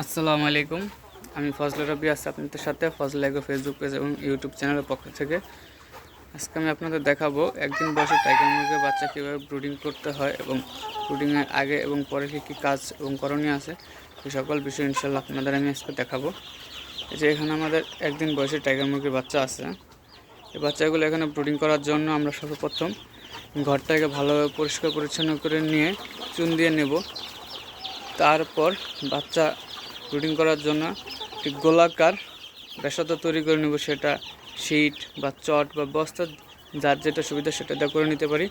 আসসালামু আলাইকুম। আমি ফজল রবি আছি আপনাদের সাথে, ফজল এগো ফেসবুক পেজ এবং ইউটিউব চ্যানেলের পক্ষ থেকে। আজকে আমি আপনাদের দেখাবো একদিন বয়সে টাইগার মুরগির বাচ্চা কীভাবে ব্রুডিং করতে হয় এবং ব্রুডিংয়ের আগে এবং পরে কী কী কাজ এবং করণীয় আছে সেই সকল বিষয় ইনশাল্লাহ আপনাদের আমি আজকে দেখাবো। এই যে এখানে আমাদের একদিন বয়সে টাইগার মুরগির বাচ্চা আছে। এই বাচ্চাগুলো এখানে ব্রুডিং করার জন্য আমরা সর্বপ্রথম ঘরটাকে ভালোভাবে পরিষ্কার পরিচ্ছন্ন করে নিয়ে চুন দিয়ে নেব। তারপর বাচ্চা ব্রুডিং করার জন্য একটি গোলাকার বেসাতা তৈরি করে নেব, সেটা শিট বা চট বা বস্তা, যার যেটা সুবিধা সেটা করে নিতে পারি।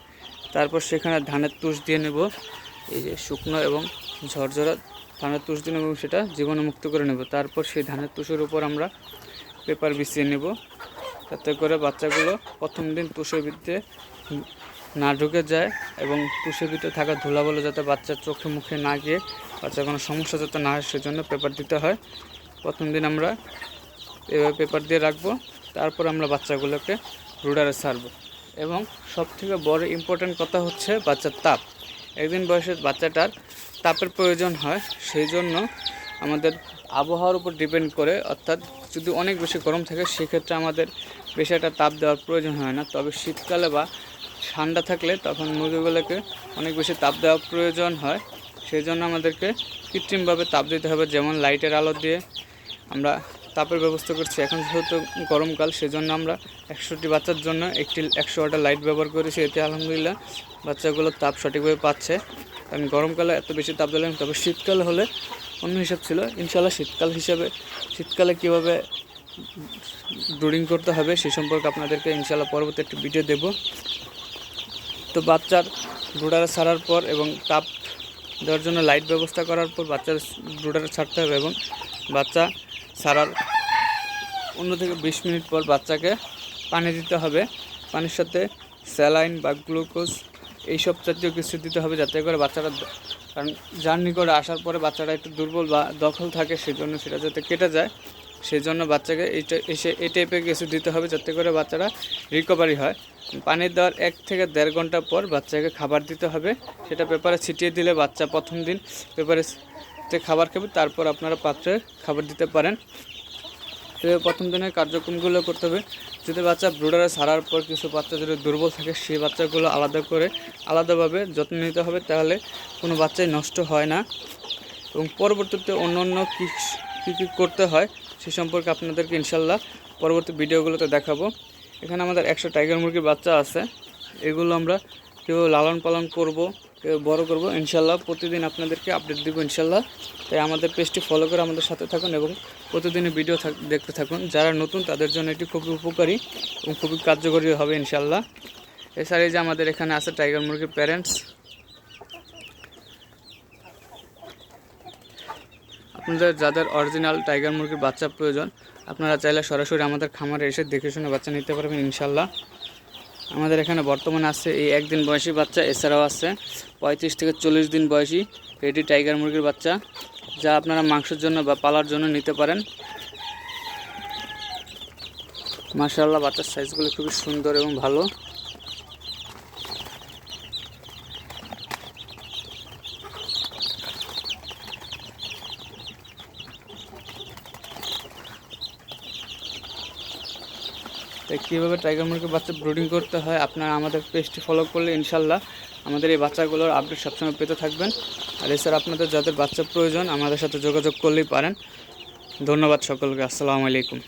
তারপর সেখানে ধানের তুষ দিয়ে নেব, এই যে শুকনো এবং ঝরঝরা ধানের তুষ দিয়ে নেব এবং সেটা জীবাণুমুক্ত করে নেব। তারপর সেই ধানের তুষের উপর আমরা পেপার বিছিয়ে নেব। যাতে করে বাচ্চাগুলো প্রথম দিন তুষের ভিতরে না ঢুকে যায় এবং তুষের ভিতরে থাকা ধুলাগুলো যাতে বাচ্চার চোখে মুখে না গিয়ে বাচ্চার কোনো সমস্যা যাতে না হয় সেজন্য পেপার দিতে হয়। প্রথম দিন আমরা এভাবে পেপার দিয়ে রাখব, তারপর আমরা বাচ্চাগুলোকে রুডারে ছাড়বো এবং সবথেকে বড় ইম্পর্ট্যান্ট কথা হচ্ছে বাচ্চার তাপ। একদিন বয়সে বাচ্চাটার তাপের প্রয়োজন হয়, সেই জন্য আমাদের আবহাওয়ার উপর ডিপেন্ড করে, অর্থাৎ যদি অনেক বেশি গরম থাকে, সেক্ষেত্রে আমাদের বেশি একটা তাপ দেওয়ার প্রয়োজন হয় না। তবে শীতকালে বা ঠান্ডা থাকলে তখন মুরগিগুলোকে অনেক বেশি তাপ দেওয়ার প্রয়োজন হয়। সেই জন্য আমাদেরকে কৃত্রিমভাবে তাপ দিতে হবে, যেমন লাইটের আলো দিয়ে। আমরা তাপের ব্যবস্থা করছি। এখন যেহেতু গরমকাল, সেজন্য আমরা একশোটি বাচ্চার জন্য একটি একশো ওয়াটার লাইট ব্যবহার করেছি। এতে আলহামদুলিল্লাহ বাচ্চাগুলো তাপ সঠিকভাবে পাচ্ছে। কারণ গরমকালে এত বেশি তাপ দিলাম তবে শীতকাল হলে অন্য হিসাব ছিল। ইনশাল্লাহ শীতকাল হিসাবে, শীতকালে কীভাবে ব্রুডিং করতে হবে সে সম্পর্কে আপনাদেরকে ইনশাল্লাহ পরবর্তী একটি ভিডিও দেব। তো বাচ্চার ব্রুডারে ছাড়ার পর এবং তাপ দেওয়ার জন্য লাইট ব্যবস্থা করার পর বাচ্চার ব্রুডারে ছাড়তে হবে এবং বাচ্চা ছাড়ার পনেরো থেকে বিশ মিনিট পর বাচ্চাকে পানি দিতে হবে। পানির সাথে স্যালাইন বা গ্লুকোজ এইসব জাতীয় কিছু দিতে হবে যাতে করে বাচ্চাটা কারণ জার্নি করে আসার পরে বাচ্চাটা একটু দুর্বল বা দখল থাকে সেজন্য সেটা যাতে কেটে যায় সেই জন্য বাচ্চাকে এইটা এসে এই টাইপের কিছু দিতে হবে যাতে করে বাচ্চারা রিকভারি হয়। পানি দেওয়ার এক থেকে দেড় ঘণ্টা পর বাচ্চাকে খাবার দিতে হবে। সেটা পেপারে ছিটিয়ে দিলে বাচ্চা প্রথম দিন পেপারে খাবার খাবে, তারপর আপনারা পাত্রে খাবার দিতে পারেন। এভাবে প্রথম দিনের কার্যক্রমগুলো করতে হবে। যদি বাচ্চা ব্রুডারে ছাড়ার পর কিছু বাচ্চা যদি দুর্বল থাকে, সেই বাচ্চাগুলো আলাদা করে আলাদাভাবে যত্ন নিতে হবে, তাহলে কোনো বাচ্চাই নষ্ট হয় না। এবং পরবর্তীতে অন্য অন্য কী কী কী করতে হয়, সে সম্পর্কে আপনাদেরকে ইনশাল্লাহ পরবর্তী ভিডিওগুলোতে দেখাবো। এখানে আমাদের একশো টাইগার মুরগির বাচ্চা আছে। এগুলো আমরা কেউ লালন পালন করব, কেউ বড় করব, ইনশাল্লাহ প্রতিদিন আপনাদেরকে আপডেট দেবো ইনশাল্লাহ। তাই আমাদের পেজটি ফলো করে আমাদের সাথে থাকুন এবং প্রতিদিনের ভিডিও দেখতে থাকুন। যারা নতুন, তাদের জন্য এটি খুবই উপকারী এবং খুবই কার্যকরী হবে ইনশাল্লাহ। এছাড়া যে আমাদের এখানে আছে টাইগার মুরগির প্যারেন্টস আপনাদের যাদের অরিজিনাল টাইগার মুরগির বাচ্চা প্রয়োজন, আপনারা চাইলে সরাসরি আমাদের খামারে এসে দেখে শুনে বাচ্চা নিতে পারবেন ইনশাল্লাহ। আমাদের এখানে বর্তমানে আছে এই একদিন বয়সী বাচ্চা, এছাড়াও আছে পঁয়ত্রিশ থেকে চল্লিশ দিন বয়সী এটি টাইগার মুরগির বাচ্চা, যা আপনারা মাংসের জন্য বা পালার জন্য নিতে পারেন। মার্শাল্লাহ বাচ্চার সাইজগুলো খুবই সুন্দর এবং ভালো। তাই কীভাবে টাইগার মুরগির বাচ্চা ব্রুডিং করতে হয়, আপনারা আমাদের পেজটি ফলো করলে ইনশাল্লাহ আমাদের এই বাচ্চাগুলোর আপডেট সবসময় পেতে থাকবেন। আর এছাড়া আপনাদের যাদের বাচ্চা প্রয়োজন, আমাদের সাথে যোগাযোগ করলেই পারেন। ধন্যবাদ সকলকে, আসসালামু আলাইকুম।